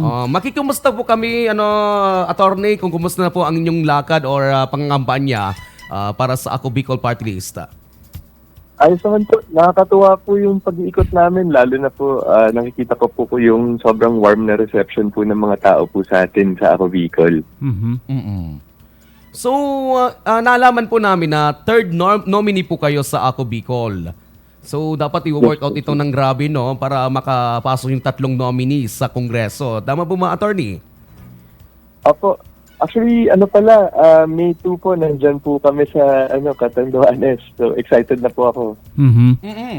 Uh, makikumusta po kami, ano, attorney, kung kumusta na po ang inyong lakad or uh, pangangampanya uh, para sa Ako Bicol Party List. Ayos naman po, nakakatuwa po yung pag-iikot namin, lalo na po ah, nakikita ko po, po yung sobrang warm na reception po ng mga tao po sa atin sa Ako Bicol. Mhm. mm So, uh, uh, nalaman po namin na third nom- nominee po kayo sa Ako Bicol. So, dapat i-work out ito ng grabe, no? Para makapasok yung tatlong nominees sa Kongreso. Tama po mga attorney? Opo, actually, ano pala, ah, May 2 po, nandyan po kami sa ano, Catanduanes. So, excited na po ako. Mhm. Mm-mm.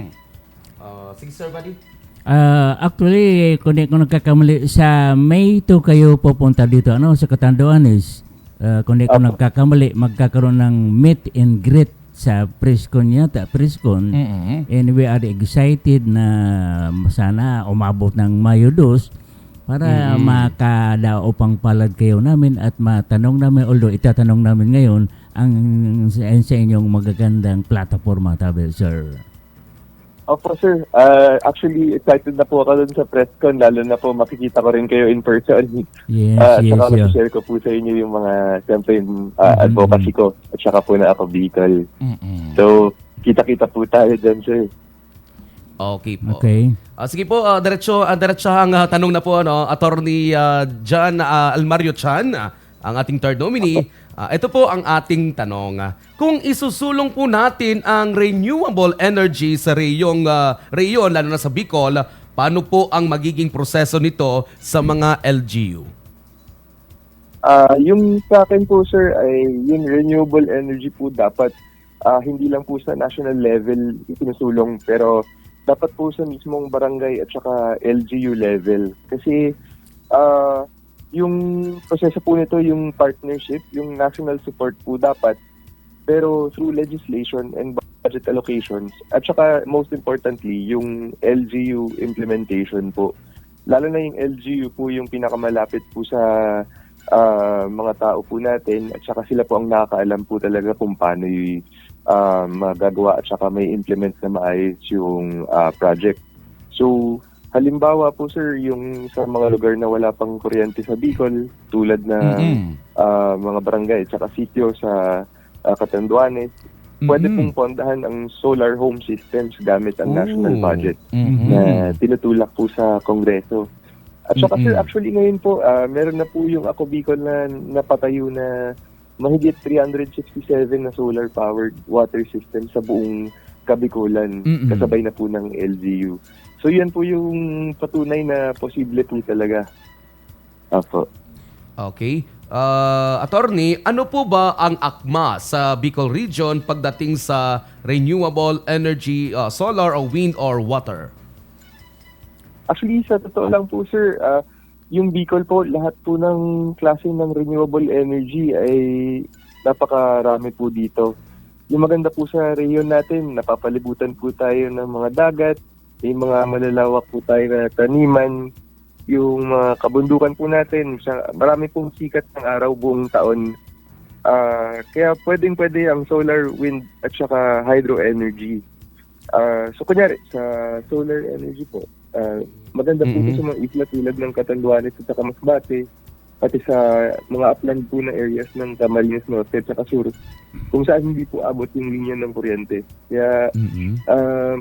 Uh, sige, sir, buddy. Ah, actually, kung di ko nagkakamali, sa May 2 kayo pupunta dito, ano, sa Catanduanes. Ah, kung di ko nagkakamali, magkakaroon ng meet and greet sa Prescon yata, Prescon. Mm-mm. And we are excited na sana umabot ng Mayo 2 para makadao pang palad kayo namin at matanong namin, although itatanong namin ngayon, ang sa, sa inyong magagandang plataforma, tabi, sir. Opo, sir. Ah, actually, excited na po ako dun sa presscon, lalo na po makikita ko rin kayo in person. Yes, at yes, saka yes. share ko po sa inyo yung mga, siyempre, yung ah, Mhm. advocacy ko, at saka po na ako Bicol. Mm-mm. So, kita-kita po tayo dyan, sir. Okay po. Okay. Ah, sige po, uh, diretso, uh, diretsahang ah, tanong na po, ano, Attorney ah, John ah, Almario Chan, ah, ang ating third nominee. Ah, ito po ang ating tanong. Kung isusulong po natin ang renewable energy sa reyong, ah, reyon, lalo na sa Bicol, paano po ang magiging proseso nito sa mga LGU? Ah, yung sa akin po, sir, ay yung renewable energy po dapat ah, hindi lang po sa national level isinusulong, pero dapat po sa mismong barangay at saka LGU level. Kasi ah, yung proseso po nito, yung partnership, yung national support po dapat, pero through legislation and budget allocations, at saka most importantly, yung LGU implementation po. Lalo na yung LGU po yung pinakamalapit po sa ah, mga tao po natin at saka sila po ang nakakaalam po talaga kung paano yung ah, magagawa at saka may implement na maayos yung ah, project. So, halimbawa po sir, yung sa mga lugar na wala pang kuryente sa Bicol, tulad na ah, mga barangay at saka sityo sa ah, Catanduanes, pwede Mm-mm. pong pondahan ang solar home systems gamit ang national Oh. budget Mm-mm. na tinutulak po sa Kongreso. At saka sir, Mm-mm. actually ngayon po, ah, meron na po yung Ako Bicol na napatayo na mahigit 367 na solar-powered water system sa buong Kabikulan, Mm-mm. kasabay na po ng LGU. So yan po yung patunay na posible po talaga. Apo. Okay. Uh, attorney, ano po ba ang akma sa Bicol Region pagdating sa renewable energy, uh, solar or wind or water? Actually, sa totoo lang po, sir, ah, yung Bicol po, lahat po ng klase ng renewable energy ay napakarami po dito. Yung maganda po sa rehiyon natin, napapalibutan po tayo ng mga dagat, may mga malalawak po tayo na taniman, yung mga kabundukan po natin, sa, marami pong sikat ng araw buong taon. Ah, kaya pwedeng pwede ang solar, wind at saka hydro energy. Ah, so kunyari, sa solar energy po, ah, maganda po Mhm. sa mga isla tulad ng Catanduanes at saka Masbate, pati sa mga upland po na areas ng Camarines Norte at saka Sur, kung saan hindi po abot yung linya ng kuryente. Kaya ah,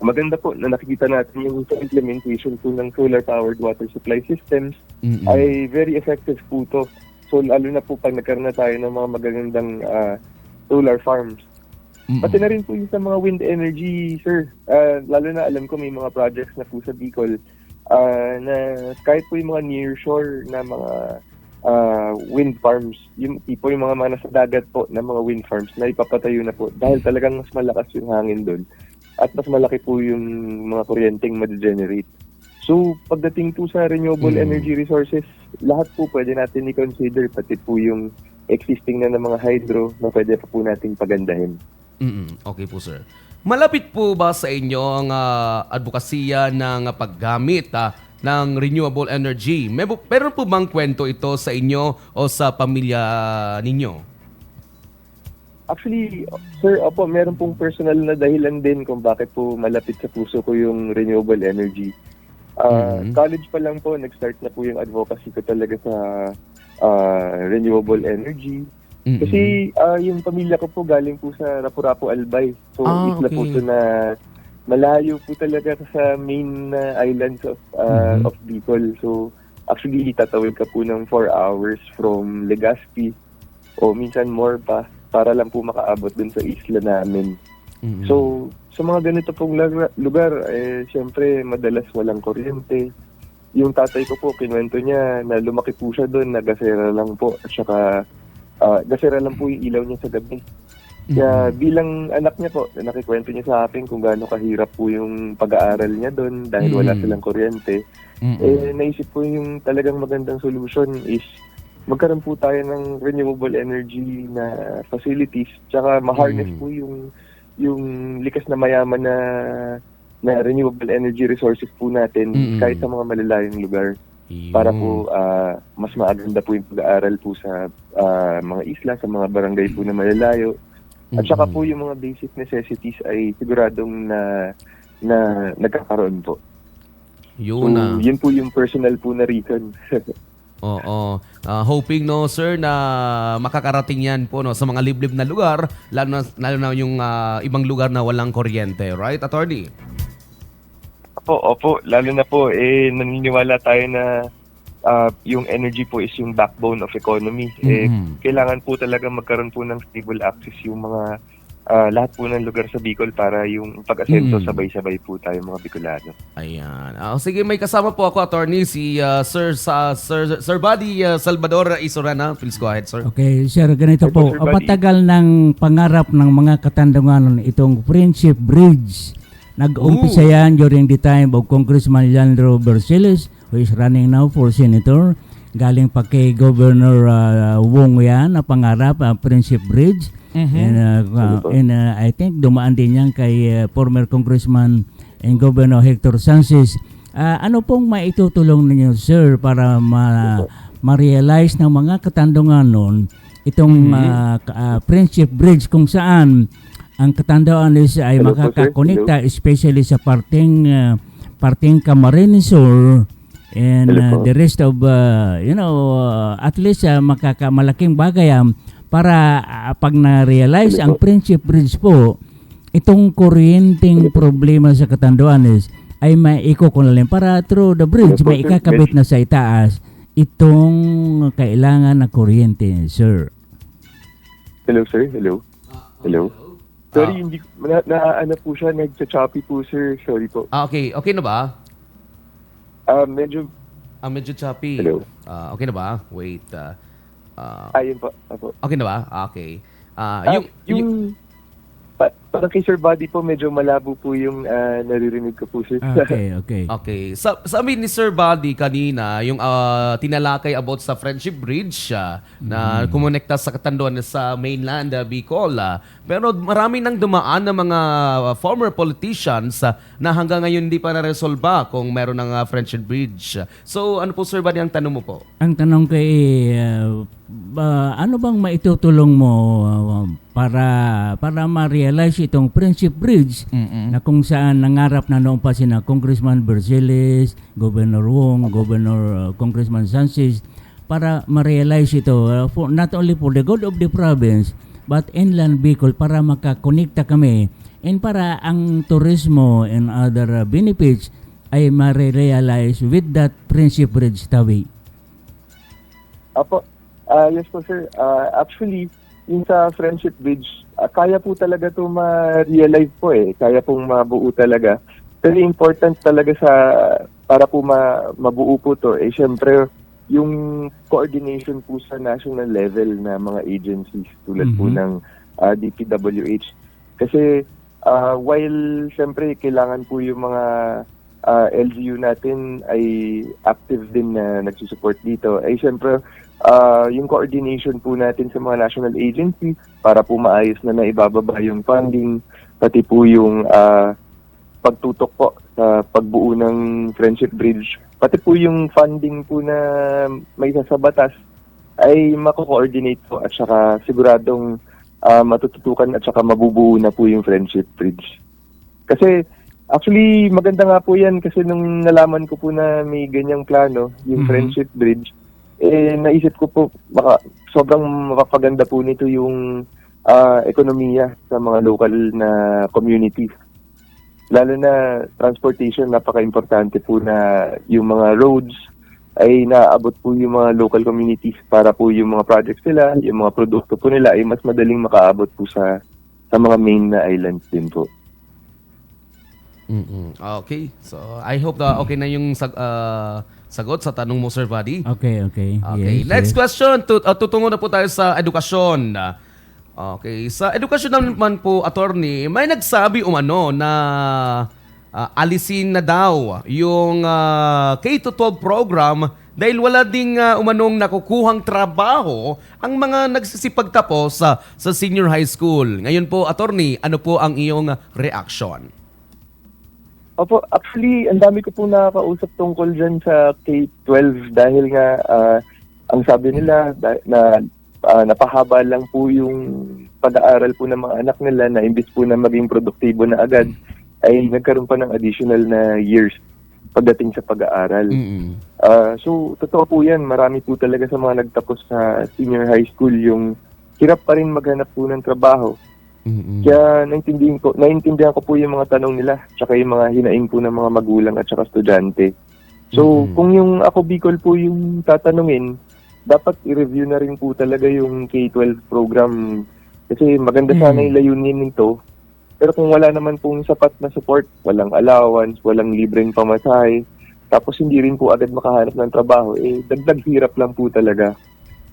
maganda po na nakikita natin yung sa implementation po ng solar-powered water supply systems Mm-mm. ay very effective po to. So lalo na po pag nagkaroon na tayo ng mga magagandang ah, solar farms. Mm-mm. Pati na rin po yung sa mga wind energy, sir. Ah, lalo na alam ko may mga projects na po sa Bicol ah, na kahit po yung mga nearshore na mga ah, wind farms, yung tipo yung mga mga nasa dagat po na mga wind farms na ipapatayo na po dahil talagang mas malakas yung hangin doon at mas malaki po yung mga kuryenteng ma-generate. So, pagdating po sa renewable Mm. energy resources, lahat po pwede natin i-consider, pati po yung existing na ng mga hydro na pwede pa po nating pagandahin. Mm-mm. Okay po, sir. Malapit po ba sa inyo ang ah, advokasya ng paggamit ah, ng renewable energy? May, meron po bang kwento ito sa inyo o sa pamilya ninyo? Actually, sir, opo, meron pong personal na dahilan din kung bakit po malapit sa puso ko yung renewable energy. Ah, Mhm. College pa lang po, nag-start na po yung advocacy ko talaga sa ah, renewable energy. Mm-mm. Kasi ah, yung pamilya ko po galing po sa Rapurapo Albay. So, Ah, isla po to na malayo po talaga sa main na islands of ah, Mhm. of Bicol. So, actually, tatawid ka po ng 4 hours from Legazpi o minsan more pa para lang po makaabot dun sa isla namin. Mm-mm. So, sa mga ganito pong lugar, eh, siyempre, madalas walang kuryente. Yung tatay ko po, kinwento niya na lumaki po siya doon, na gasera lang po. At saka, ah, gasera lang po yung ilaw niya sa gabi. Kaya bilang anak niya po, nakikwento niya sa akin kung gaano kahirap po yung pag-aaral niya doon dahil wala Mm. silang kuryente. Mm-mm. Eh, naisip ko yung talagang magandang solution is magkaroon po tayo ng renewable energy na facilities tsaka ma-harness Mm. po yung yung likas na mayaman na na renewable energy resources po natin Mm. kahit sa mga malalayong lugar Yun. para po ah, mas maaganda po yung pag-aaral po sa ah, mga isla, sa mga barangay po na malalayo. At saka po yung mga basic necessities ay siguradong na na nagkakaroon po. So, Yun na. yun po yung personal po na reason. Oo. Ah, hoping no sir na makakarating yan po no sa mga liblib na lugar lalo na lalo na yung ah, ibang lugar na walang kuryente, right attorney? Opo, opo. Lalo na po, eh, naniniwala tayo na ah, yung energy po is yung backbone of economy. Eh, Mhm. kailangan po talaga magkaroon po ng stable access yung mga ah, lahat po ng lugar sa Bicol para yung pag-asenso Mm. sabay-sabay po tayo mga Bicolano. Ayan. Ah, sige, may kasama po ako attorney si ah, Sir sa Sir Sir Buddy ah, Salvador Isorana. Please go ahead, sir. Okay, sir, ganito Hey, po. Sir. Matagal ng pangarap ng mga katandungan itong Friendship Bridge. Nag-umpisa Ooh. yan during the time of Congressman Leandro Berceles, who is running now for senator. Galing pa kay Governor uh, Wong yan na pangarap, uh, Friendship Bridge. Mhm. And, uh, uh, and uh, I think dumaan din yan kay uh, former Congressman and Governor Hector Sanchez. Ah, ano pong maitutulong ninyo, sir, para ma- ma-realize ng mga katandungan nun itong ah, ka- ah, Friendship Bridge kung saan ang katandaan is ay Hello po, makakakonekta especially sa parting ah, parting Camarines Sur and po. the rest of ah, you know ah, at least uh, makakamalaking bagay yan para ah, pag na-realize ang. Friendship Bridge po itong kuryenteng problema sa Catanduanes ay maikukulalin para through the bridge may ikakabit na sa itaas itong kailangan na kuryente, sir. Hello, sir. Hello. Hello. Sorry, hindi na, na ano po siya, nagcha-choppy po, sir. Sorry po. Ah, okay. Okay na ba? Ah, medyo, Ah, medyo choppy. Hello. Ah, okay na ba? Wait. ah, ah, ayun po. Okay na ba? Ah, okay. Ah, Ah, yung, yung, yung pa, parang kay Sir Buddy po, medyo malabo po yung ah, naririnig ko po, sir. Okay, okay. Okay. Sa, sa amin ni Sir Buddy kanina, yung ah, tinalakay about sa Friendship Bridge ah, na kumonekta sa Katanduan sa mainland, ah, Bicol. ah. pero marami nang dumaan ng mga ah, former politicians ah, na hanggang ngayon hindi pa na-resolba kung meron ng ah, Friendship Bridge. So ano po Sir Buddy ang tanong mo po? Ang tanong kay uh, ba- ano bang maitutulong mo uh, para para ma-realize itong Friendship Bridge na kung saan nangarap na noon pa sina Congressman Berceles, Governor Wong, Governor uh, Congressman Sanchez para ma-realize ito uh, for, not only for the good of the province but inland Bicol para makakonekta kami and para ang turismo and other uh, benefits ay ma-realize with that Friendship Bridge Tawi. Apo, ah yes po sir. Ah, actually, yung sa Friendship Bridge, ah, kaya po talaga to ma-realize po eh. Kaya pong mabuo talaga. Very important talaga sa, para po ma, mabuo po to, eh syempre, yung coordination po sa national level na mga agencies tulad po Mhm. ng ah, DPWH. Kasi ah, while syempre kailangan po yung mga ah, LGU natin ay active din na nagsusupport dito, ay syempre ah, yung coordination po natin sa mga national agency para po maayos na naibababa yung funding, pati po yung ah, pagtutok po sa pagbuo ng Friendship Bridge, pati po yung funding po na may sa batas ay mako-coordinate po at saka siguradong ah, matututukan at saka mabubuo na po yung Friendship Bridge. Kasi Actually, maganda nga po yan kasi nung nalaman ko po na may ganyang plano, yung Mhm. Friendship Bridge, eh, naisip ko po, baka sobrang mapapaganda po nito yung ah, ekonomiya sa mga local na communities. Lalo na transportation, napaka-importante po na yung mga roads ay naaabot po yung mga local communities para po yung mga projects nila, yung mga produkto po nila ay mas madaling makaabot po sa sa mga main na islands din po. Mm-mm. Okay. So, I hope na okay na yung ah, sagot sa tanong mo, Sir Buddy. Okay, okay. Okay. Yes, Next yes. question. Tut- uh, tutungo na po tayo sa edukasyon. Okay. Sa edukasyon naman po, attorney, may nagsabi umano na ah, alisin na daw yung ah, K-12 program dahil wala ding ah, umanong nakukuhang trabaho ang mga nagsisipagtapos sa, sa senior high school. Ngayon po, attorney, ano po ang iyong reaction? Opo, actually, ang dami ko po nakakausap tungkol dyan sa K-12 dahil nga ah, ang sabi nila na ah, napahaba lang po yung pag-aaral po ng mga anak nila na imbis po na maging produktibo na agad ay nagkaroon pa ng additional na years pagdating sa pag-aaral. Mm-mm. Ah, so, totoo po yan. Marami po talaga sa mga nagtapos sa senior high school yung hirap pa rin maghanap po ng trabaho. Mm-mm. Kaya naintindihan ko, naintindihan ko po yung mga tanong nila, tsaka yung mga hinaing po ng mga magulang at tsaka estudyante. So, Mhm. kung yung ako Bicol po yung tatanungin, dapat i-review na rin po talaga yung K-12 program. Kasi maganda sana Mhm. yung layunin nito. Pero kung wala naman pong sapat na support, walang allowance, walang libreng pamasahe, tapos hindi rin po agad makahanap ng trabaho, eh dagdag hirap lang po talaga.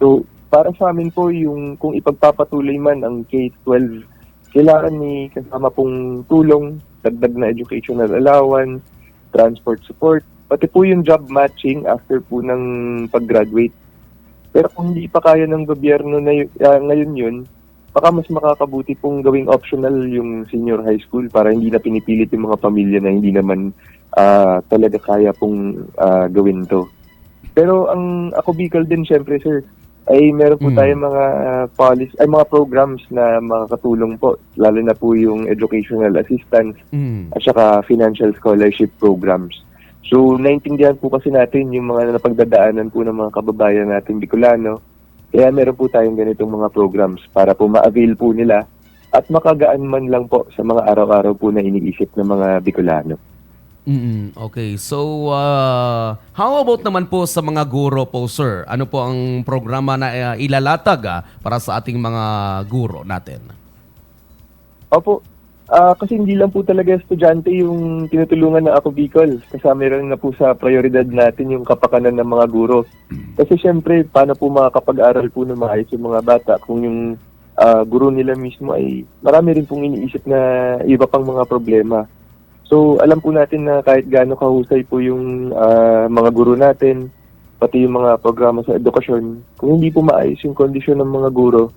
So, para sa amin po, yung kung ipagpapatuloy man ang K-12, kailangan ni kasama pong tulong, dagdag na educational allowance, transport support, pati po yung job matching after po ng pag-graduate. Pero kung hindi pa kaya ng gobyerno na y- ah, ngayon yun, baka mas makakabuti pong gawing optional yung senior high school para hindi na pinipilit yung mga pamilya na hindi naman ah, talaga kaya pong ah, gawin to. Pero ang ako Bicol din syempre sir, ay meron po Mm. tayong mga ah, policy ay mga programs na makakatulong po lalo na po yung educational assistance Mm. at saka financial scholarship programs. So, naintindihan po kasi natin yung mga napagdadaanan po ng mga kababayan natin Bicolano. Kaya meron po tayong ganitong mga programs para po ma-avail po nila at makagaan man lang po sa mga araw-araw po na iniisip ng mga Bicolano. Mm Okay. So, uh, how about naman po sa mga guro po, sir? Ano po ang programa na uh, ilalatag ah, para sa ating mga guro natin? Opo, ah, kasi hindi lang po talaga estudyante yung tinutulungan ng Ako. Kasama rin na po sa prioridad natin yung kapakanan ng mga guro. Kasi syempre, paano po makakapag-aral po ng maayos yung mga bata kung yung ah, guro nila mismo ay marami rin pong iniisip na iba pang mga problema. So, alam po natin na kahit gaano kahusay po yung ah, mga guro natin, pati yung mga programa sa edukasyon, kung hindi po maayos yung kondisyon ng mga guro,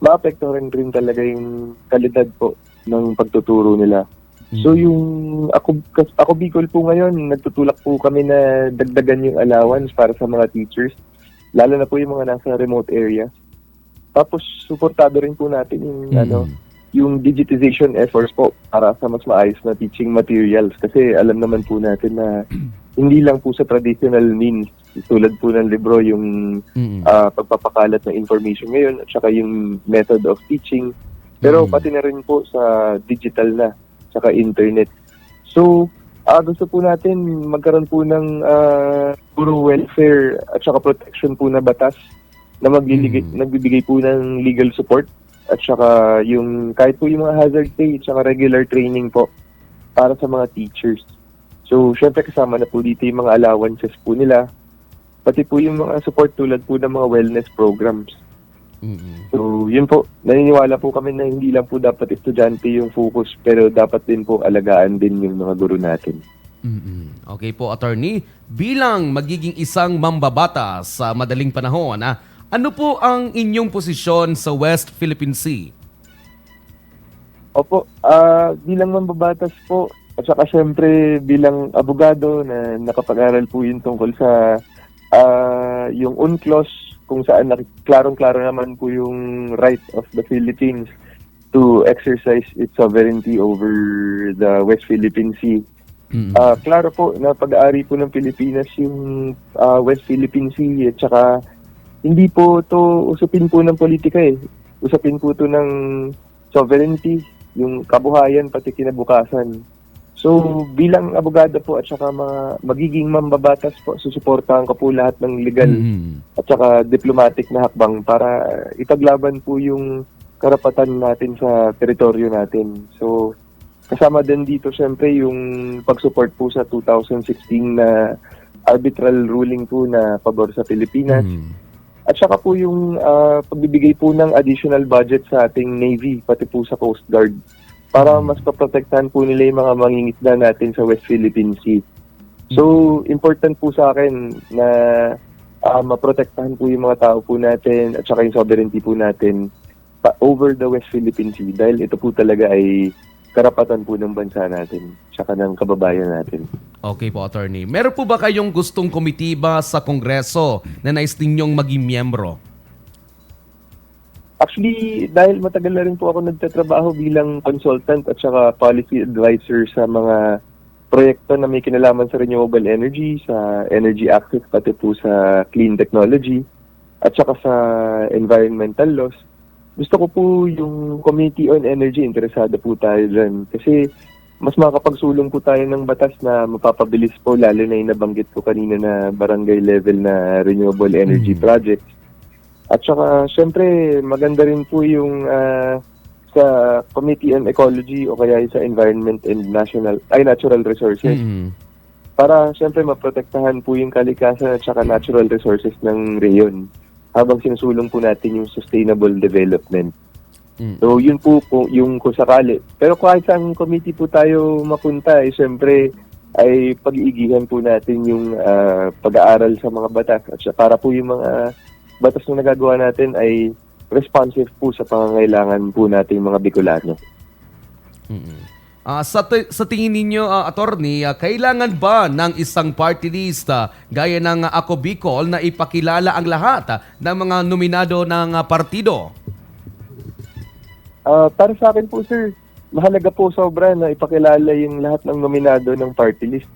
maapektuhan rin talaga yung kalidad po ng pagtuturo nila. So yung ako ako Bicol po ngayon, nagtutulak po kami na dagdagan yung allowance para sa mga teachers, lalo na po yung mga nasa remote area. Tapos suportado rin po natin yung Mm. ano, yung digitization efforts po para sa mas maayos na teaching materials kasi alam naman po natin na hindi lang po sa traditional means tulad po ng libro yung Mm-mm. ah, pagpapakalat ng information ngayon at saka yung method of teaching. Pero Mm. pati na rin po sa digital na, saka internet. So, ah, gusto po natin magkaroon po ng ah, puro welfare at saka protection po na batas na magliligay, Mm. nagbibigay po ng legal support at saka yung kahit po yung mga hazard pay at saka regular training po para sa mga teachers. So, syempre kasama na po dito yung mga allowances po nila, pati po yung mga support tulad po ng mga wellness programs. Mm-mm. So, yun po. Naniniwala po kami na hindi lang po dapat estudyante yung focus, pero dapat din po alagaan din yung mga guro natin. Mm-mm. Okay po, attorney. Bilang magiging isang mambabata sa madaling panahon, ah, ano po ang inyong posisyon sa West Philippine Sea? Opo, ah bilang mambabatas po, at saka syempre bilang abogado na nakapag-aral po yun tungkol sa ah, yung UNCLOS, kung saan nak- klarong-klaro naman po yung right of the Philippines to exercise its sovereignty over the West Philippine Sea. Mm. Ah, klaro po na pag-aari po ng Pilipinas yung ah, West Philippine Sea at saka hindi po to usapin po ng politika eh. Usapin po to ng sovereignty, yung kabuhayan pati kinabukasan. So bilang abogado po at saka mga magiging mambabatas po, susuportahan ko po lahat ng legal Mm. at saka diplomatic na hakbang para ipaglaban po yung karapatan natin sa teritoryo natin. So, kasama din dito syempre yung pag-support po sa 2016 na arbitral ruling po na pabor sa Pilipinas. Mm. At saka po yung ah, pagbibigay po ng additional budget sa ating Navy, pati po sa Coast Guard, para mas paprotektahan po nila yung mga mangingisda natin sa West Philippine Sea. So, important po sa akin na ah, maprotektahan po yung mga tao po natin at saka yung sovereignty po natin pa- over the West Philippine Sea. Dahil ito po talaga ay karapatan po ng bansa natin tsaka ng kababayan natin. Okay po, attorney. Meron po ba kayong gustong komitiba sa Kongreso na nais ninyong maging miyembro? Actually, dahil matagal na rin po ako nagtatrabaho bilang consultant at saka policy advisor sa mga proyekto na may kinalaman sa renewable energy, sa energy access, pati po sa clean technology, at saka sa environmental laws. Gusto ko po yung Committee on Energy, interesado po tayo dyan. Kasi mas makakapagsulong po tayo ng batas na mapapabilis po, lalo na yung nabanggit ko kanina na barangay level na renewable energy Mm. projects. At saka, syempre, maganda rin po yung ah, sa Committee on Ecology o kaya sa Environment and National ay Natural Resources Mm. para syempre maprotektahan po yung kalikasan at saka natural resources ng reyon habang sinusulong po natin yung sustainable development. Mm. So yun po, po yung kung sakali. Pero kahit saan committee po tayo mapunta, eh, syempre ay pag-iigihan po natin yung ah, pag-aaral sa mga batas at siya- para po yung mga batas na nagagawa natin ay responsive po sa pangangailangan po nating mga Bicolano. Mm. Ah, sa, sa tingin ninyo, ah, attorney, ah, kailangan ba ng isang party list ah, gaya ng ah, Ako Bicol na ipakilala ang lahat ah, ng mga nominado ng ah, partido? Ah, para sa akin po sir, mahalaga po sobra na ipakilala yung lahat ng nominado ng party list.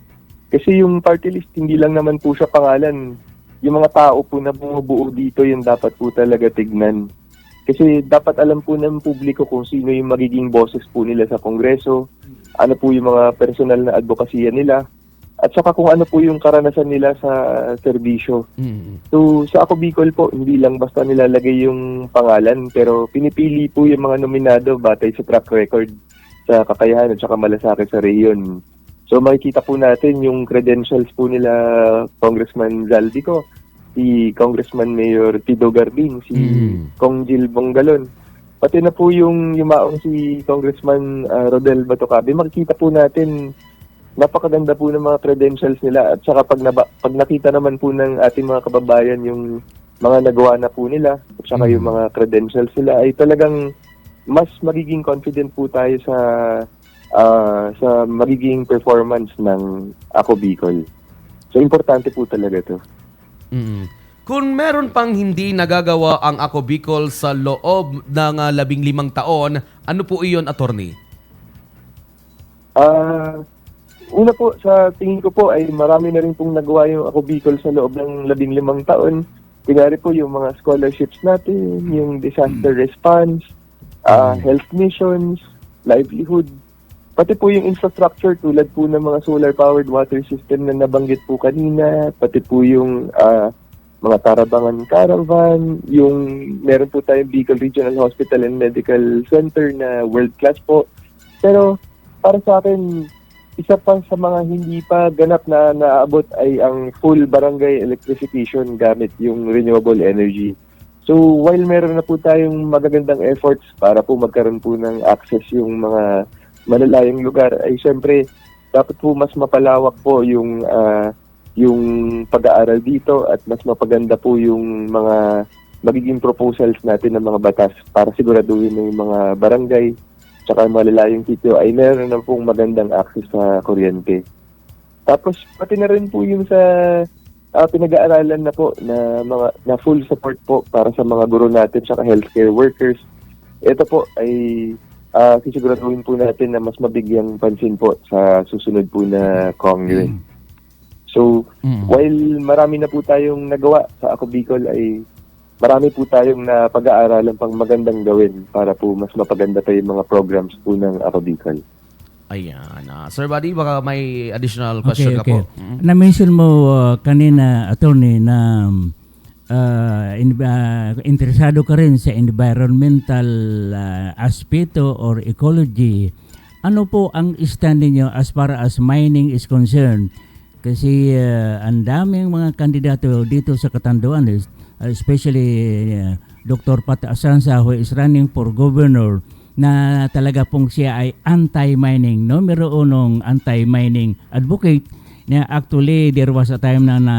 Kasi yung party list, hindi lang naman po siya pangalan. Yung mga tao po na bumubuo dito, yung dapat po talaga tignan. Kasi dapat alam po ng publiko kung sino yung magiging boses po nila sa Kongreso, ano po yung mga personal na advokasya nila, at saka kung ano po yung karanasan nila sa serbisyo. Mm. So, sa Ako Bicol po, hindi lang basta nilalagay yung pangalan, pero pinipili po yung mga nominado batay sa track record, sa kakayahan at saka malasakit sa reyon. So, makikita po natin yung credentials po nila Congressman Zaldico, si Congressman Mayor Tido Garbin, si Mm. Kong Jill Bongalon, pati na po yung yumaong si Congressman ah, Rodel Batocabe, makikita po natin napakaganda po ng mga credentials nila at saka pag, naba, pag nakita naman po ng ating mga kababayan yung mga nagawa na po nila at saka Mm. yung mga credentials nila ay talagang mas magiging confident po tayo sa ah, sa magiging performance ng Ako Bicol. So importante po talaga to. Mm. Kung meron pang hindi nagagawa ang Ako Bicol sa loob ng ah, labing limang taon, ano po iyon, attorney? Ah, una po, sa tingin ko po ay marami na rin pong nagawa yung ako Bicol sa loob ng labing limang taon. Kunyari po yung mga scholarships natin, yung disaster response, ah, health missions, livelihood, pati po yung infrastructure tulad po ng mga solar-powered water system na nabanggit po kanina, pati po yung ah, mga Tarabangan Caravan, yung meron po tayong Bicol Regional Hospital and Medical Center na world-class po. Pero para sa akin, isa pa sa mga hindi pa ganap na naabot ay ang full barangay electrification gamit yung renewable energy. So while meron na po tayong magagandang efforts para po magkaroon po ng access yung mga malalayong lugar, ay syempre dapat po mas mapalawak po yung ah, yung pag-aaral dito at mas mapaganda po yung mga magiging proposals natin ng mga batas para siguraduhin na yung mga barangay tsaka malalayong sitio ay meron na pong magandang access sa kuryente. Tapos pati na rin po yung sa ah, pinag-aaralan na po na mga na full support po para sa mga guro natin tsaka healthcare workers ito po ay uh, sisiguraduhin po natin na mas mabigyang pansin po sa susunod po na Congress. So, Mm. while marami na po tayong nagawa sa Ako Bicol ay marami po tayong na pag-aaralan pang magandang gawin para po mas mapaganda pa yung mga programs po ng Ako Bicol. Ayan. ah, Sir Buddy, baka may additional question Okay, ka okay. po. Mm. Na-mention mo uh, kanina, attorney, na uh, in, uh, interesado ka rin sa environmental uh, aspeto or ecology. Ano po ang stand niyo as far as mining is concerned? Kasi uh, ang daming mga kandidato dito sa Katanduan, is- especially uh, Dr. Pat Asansa who is running for governor na talaga pong siya ay anti-mining, numero unong anti-mining advocate na actually there was a time na na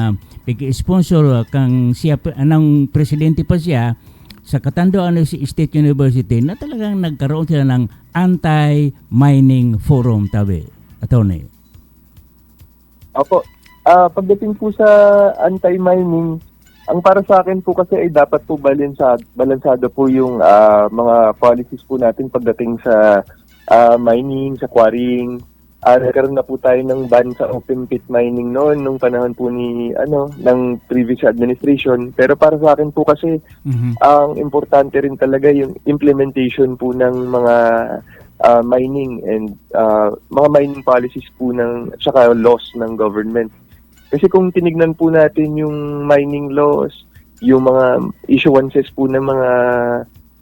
sponsor kang siya ng presidente pa siya sa Katanduan State University na talagang nagkaroon sila ng anti-mining forum tabi. Attorney. Opo. Ah, pagdating po sa anti-mining, ang para sa akin po kasi ay dapat po balansado, balansado po yung ah, mga policies po natin pagdating sa ah, mining, sa quarrying. Ah, nagkaroon na po tayo ng ban sa open pit mining noon nung panahon po ni ano ng previous administration. Pero para sa akin po kasi Mhm. ang importante rin talaga yung implementation po ng mga uh, mining and uh, mga mining policies po ng tsaka laws ng government. Kasi kung tinignan po natin yung mining laws, yung mga issuances po ng mga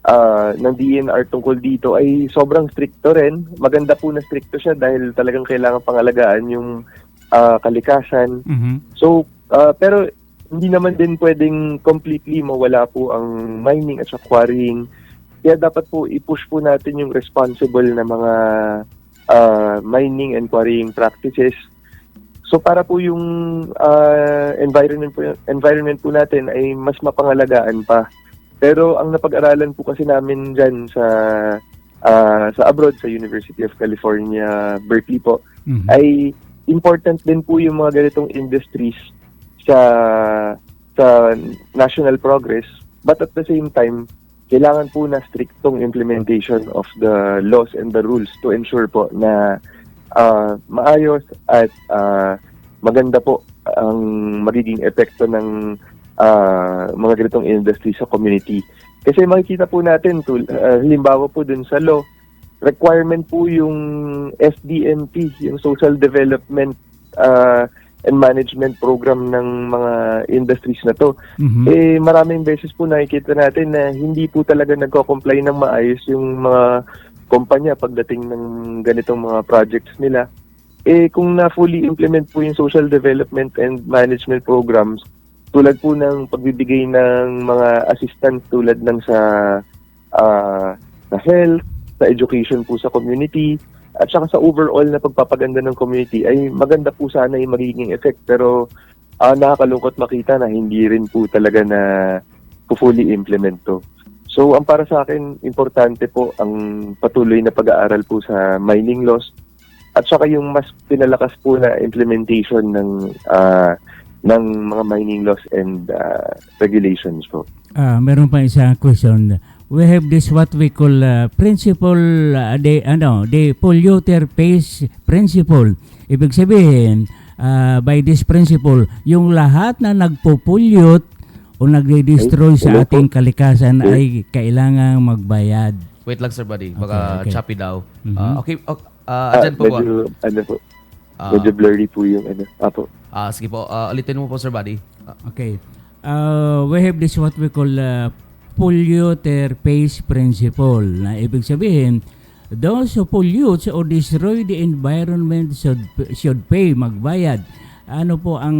uh, ng DNR tungkol dito ay sobrang stricto rin. Maganda po na stricto siya dahil talagang kailangan pangalagaan yung uh, kalikasan. Mhm. So, uh, pero hindi naman din pwedeng completely mawala po ang mining at sa quarrying. Kaya dapat po i-push po natin yung responsible na mga uh, mining and quarrying practices. So para po yung uh, environment po environment po natin ay mas mapangalagaan pa. Pero ang napag-aralan po kasi namin diyan sa uh, sa abroad sa University of California Berkeley po Mhm. ay important din po yung mga ganitong industries sa sa national progress but at the same time kailangan po na striktong implementation of the laws and the rules to ensure po na ah, maayos at ah, maganda po ang magiging epekto ng ah, mga ganitong industry sa community. Kasi makikita po natin, tul- ah, halimbawa po dun sa law, requirement po yung SDMP, yung Social Development uh, and Management Program ng mga industries na to. Mhm. Eh maraming beses po nakikita natin na hindi po talaga nagko-comply ng maayos yung mga kumpanya pagdating ng ganitong mga projects nila. Eh kung na fully implement po yung social development and management programs, tulad po ng pagbibigay ng mga assistance tulad ng sa ah, sa health, sa education po sa community, at saka sa overall na pagpapaganda ng community ay maganda po sana yung magiging effect pero ah, nakakalungkot makita na hindi rin po talaga na fully implement to. So ang para sa akin, importante po ang patuloy na pag-aaral po sa mining laws at saka yung mas pinalakas po na implementation ng ah, ng mga mining laws and ah, regulations po. Ah, meron pa isang question. We have this what we call uh, principle uh, the ano, the polluter pays principle. Ibig sabihin, ah, by this principle, yung lahat na nagpo-pollute o nagde-destroy Ay, sa hello po. ating kalikasan ay kailangang magbayad. Wait lang, Sir Buddy. Baka Okay, okay. choppy daw. Mhm. Ah, okay. ok- ah, Ah, andyan po ba? medyo, ano po, Ah, medyo blurry po yung ano. Apo. ah, sige po. Ah, ulitin mo po, Sir Buddy. Ah, Okay. Uh, we have this what we call uh, polluter pays principle. Na ibig sabihin, those who pollute or destroy the environment should, should pay, magbayad. Ano po ang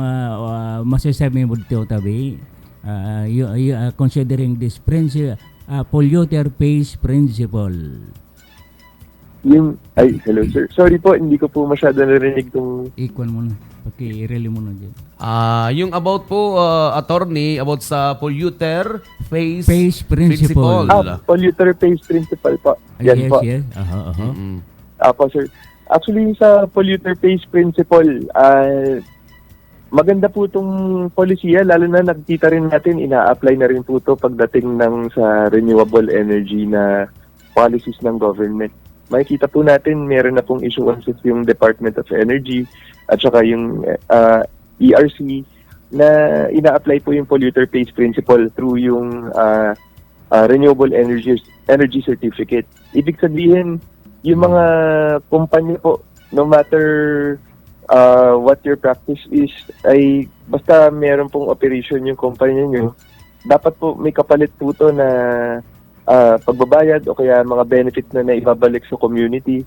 uh, uh, masasabi mo dito, Tabi? Uh, you, you, uh, considering this principle, uh, polluter pays principle. Yung, ay, hello sir. Sorry po, hindi ko po masyado narinig kung Equal mo na. Paki-rely mo na dyan. Ah, yung about po uh, attorney about sa polluter phase Phase principle. Ah, polluter pays principle po. Yan yes, po. yes. Aha, aha. Mm-mm. Apo, sir. Actually, sa polluter pays principle, ah, maganda po itong polisiya, lalo na nakikita rin natin, ina-apply na rin po ito pagdating ng sa renewable energy na policies ng government. Makikita po natin, meron na pong issuances yung Department of Energy at saka yung uh, ERC na ina-apply po yung polluter pays principle through yung uh, uh, renewable energy energy certificate. Ibig sabihin, yung mga kumpanya po, no matter uh, what your practice is, ay basta meron pong operation yung kumpanya nyo, dapat po may kapalit po to na uh, pagbabayad o kaya mga benefit na naibabalik sa community.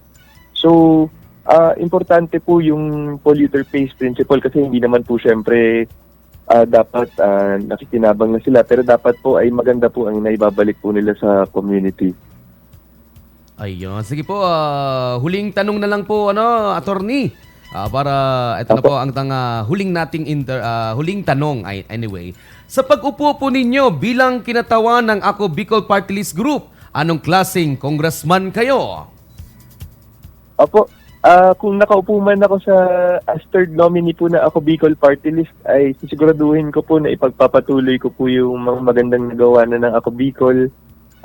So, uh, importante po yung polluter pays principle kasi hindi naman po syempre ah, dapat ah, nakikinabang na sila pero dapat po ay maganda po ang naibabalik po nila sa community. Ayun. Sige po, ah, huling tanong na lang po, ano, attorney. Ah, para ito na po ang tanga huling nating inter, ah, huling tanong ay anyway. Sa pag-upo po ninyo bilang kinatawan ng Ako Bicol Party List Group, anong klaseng congressman kayo? Opo, ah, kung nakaupo man ako sa as third nominee po na ako Bicol Party List ay sisiguraduhin ko po na ipagpapatuloy ko po yung mga magandang nagawa na ng ako Bicol.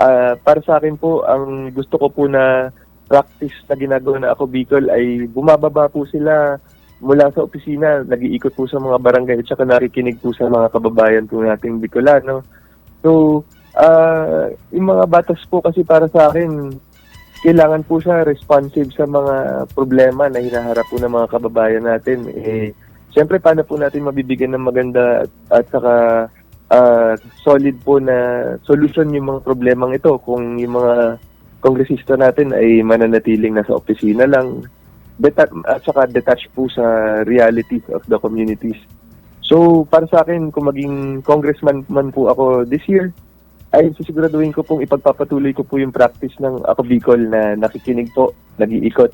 Ah, para sa akin po, ang gusto ko po na practice na ginagawa na ako Bicol ay bumababa po sila mula sa opisina, nag-iikot po sa mga barangay at saka nakikinig po sa mga kababayan po nating Bicolano. So, ah, yung mga batas po kasi para sa akin, kailangan po siya responsive sa mga problema na hinaharap po ng mga kababayan natin. Eh, Siyempre, paano po natin mabibigyan ng maganda at, at saka ah, solid po na solution yung mga problemang ito kung yung mga kongresista natin ay mananatiling nasa opisina lang deta- at saka detached po sa realities of the communities. So, para sa akin, kung maging congressman man po ako this year, ay sisiguraduhin ko pong ipagpapatuloy ko po yung practice ng ako Bicol na nakikinig po, nag-iikot,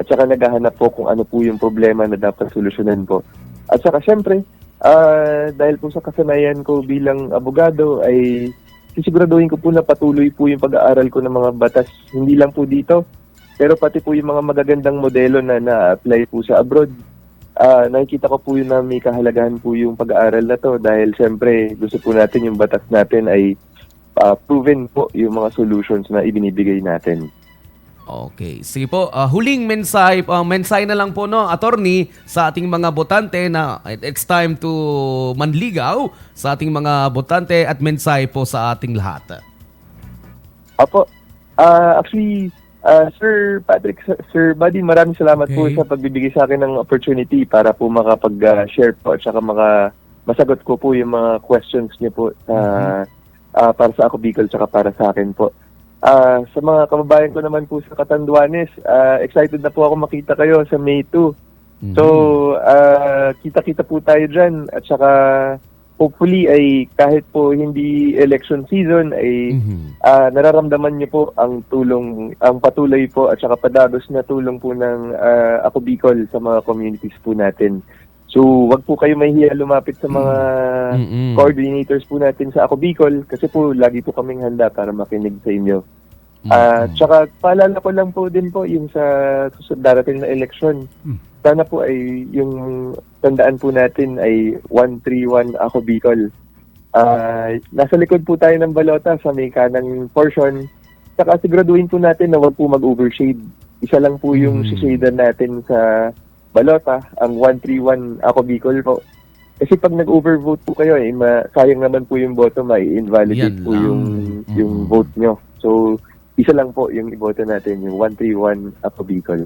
at saka naghahanap po kung ano po yung problema na dapat solusyonan po. At saka syempre, ah, dahil po sa kasanayan ko bilang abogado ay sisiguraduhin ko po na patuloy po yung pag-aaral ko ng mga batas, hindi lang po dito, pero pati po yung mga magagandang modelo na na-apply po sa abroad. Ah, nakikita ko po yun na may kahalagahan po yung pag-aaral na to dahil syempre gusto po natin yung batas natin ay ah, proven po yung mga solutions na ibinibigay natin. Okay. Sige po, ah, huling mensahe, ah, mensahe na lang po no, attorney sa ating mga botante na it's time to manligaw sa ating mga botante at mensahe po sa ating lahat. Apo, ah, actually, ah, Sir Patrick, Sir- Buddy, maraming salamat po Okay. sa pagbibigay sa akin ng opportunity para po makapag-share po at saka maka, masagot ko po yung mga questions niyo po sa, ah, para sa ako Bicol tsaka para sa akin po. Ah, sa mga kababayan ko naman po sa Katanduanes, ah, excited na po ako makita kayo sa May 2. Mhm. So, ah, kita-kita po tayo dyan at saka hopefully ay kahit po hindi election season ay Mhm. Ah, nararamdaman niyo po ang tulong, ang patuloy po at saka padados na tulong po ng ah, Ako Bicol sa mga communities po natin. So, wag po kayo mahihiya lumapit sa mga Mm-mm. coordinators po natin sa Ako Bicol kasi po lagi po kaming handa para makinig sa inyo. Ah, Mm-mm. tsaka paalala ko lang po din po yung sa susunod darating na election. Mm. Sana po ay yung tandaan po natin ay 131 Ako Bicol. Ah, nasa likod po tayo ng balota sa may kanang portion. Saka siguraduhin po natin na wag po mag-overshade. Isa lang po yung Mm. sishadean natin sa balota, ang 131 Ako Bicol po. Kasi pag nag-overvote po kayo, eh, ma- sayang naman po yung boto, mai-invalidate Yan po lang. yung, yung Mm. vote nyo. So, isa lang po yung iboto natin, yung 131 Ako Bicol.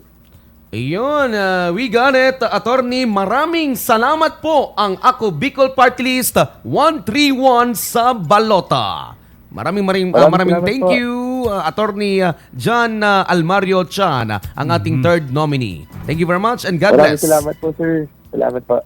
Ayun, ah, we got it. Attorney, maraming salamat po ang Ako Bicol Party List 131 sa Balota. Maraming maraming, ah, Maraming maraming thank po. you, ah, Attorney ah, John ah, Almario Chan, ah, ang ating third nominee. Thank you very much and God Maraming bless. salamat po, sir. Salamat po.